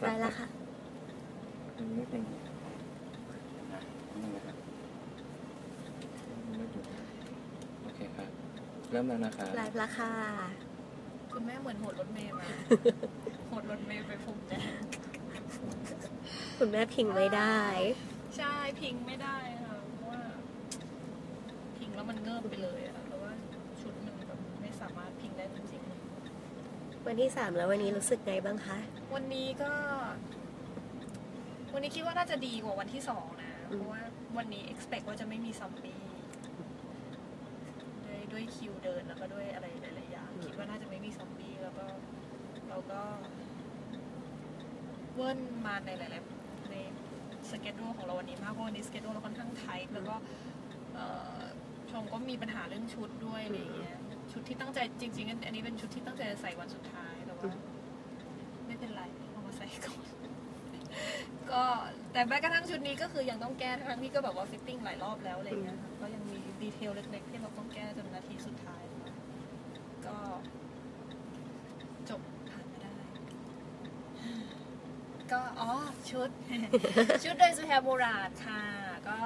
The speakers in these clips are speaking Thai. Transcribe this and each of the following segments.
ได้แล้วค่ะอันนี้นิดนึงนะนิดนึงนะครับไม่ดูโอเคครับ เริ่มแล้วนะครับไลฟ์แล้วค่ะคุณแม่เหมือนโหดรถเมย์มาโหดรถเมย์ไปพรมแดงคุณแม่พิงไม่ได้ ใช่พิงไม่ได้ค่ะเพราะว่าพิงแล้วมันเงิบไปเลยอะเพราะว่าชุดมันแบบไม่สามารถพิงได้จริง วันที่สามแล้ววันนี้รู้สึกไงบ้างคะๆวันนี้ก็ วันนี้คิดว่าน่าจะดีกว่าวันที่สองนะ เพราะว่าวันนี้ expect ว่าจะไม่มีซอมบี้ด้วยด้วยคิวเดินแล้วก็ด้วยอะไรหลายๆอย่างคิดว่าน่าจะไม่มีซอมบี้แล้วก็เราก็เวิร์นมาในหลายๆในสเกจดูของเราวันนี้มากเพราะวันนี้สเกจดูเราค่อนข้างไทท์แล้วก็เอ่อชมก็มีปัญหาเรื่องชุดด้วยอะไรอย่างเงี้ยชุดที่ตั้งใจจริง ๆ อันนี้เป็นชุดที่ตั้งใจจะใส่วันสุดท้ายแต่ว่า ไม่เป็นไรเอามาใส่ก่อน ก็แต่แม้กระทั่งชุดนี้ก็คือยังต้องแก้ทั้งที่ก็แบบว่าฟิตติ้งหลายรอบแล้วอะไรอย่างเงี้ยค่ะก็ยังมีดีเทลเล็กๆที่เราต้องแก้จนนาทีสุดท้าย ก็จบผ่านมาได้ ก็อ๋อชุด ชุดโดยสุแฮโบราดค่ะ ก็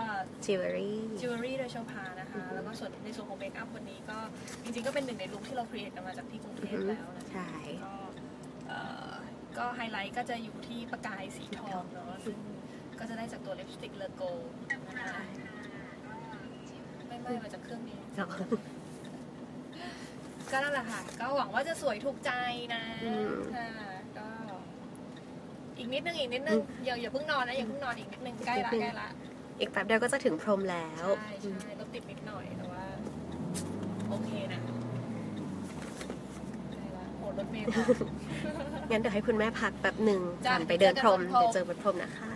จิวเวลรี่จิวเวลรี่โดยโชพานะคะ แล้วก็ส่วนในส่วนของเมคอัพวันนี้ก็จริงๆก็เป็นหนึ่งในลุคที่เราครีเอทกันมาจากที่กรุงเทพแล้วนะคะใช่ ก็เอ่อก็ ไฮไลท์ก็จะอยู่ที่ประกายสีทองเนาะซึ่งก็จะได้จากตัวลิปสติกเลโกนะคะไม่ไม่มาจากเครื่องนี้เนาะก็นั่นแหละค่ะ ก็หวังว่าจะสวยถูกใจนะอืมค่ะก็อีกนิดนึงอีกนิดนึงอย่าอย่าเพิ่งนอนนะอย่าเพิ่งนอนอีกนิดนึงใกล้ละใกล้ละอีกแป๊บเดียวก็จะถึงพรมแล้ว ใช่ใช่รถติดนิดหน่อยแต่ว่าโอเคนะใช่ละโหด รถเมล์พองั้นเดี๋ยวให้คุณแม่พักแป๊บหนึ่งจ้ะก่อนไปเดินพรมเดี๋เดี๋ยยววเจเจออกันบนพรมนะคะ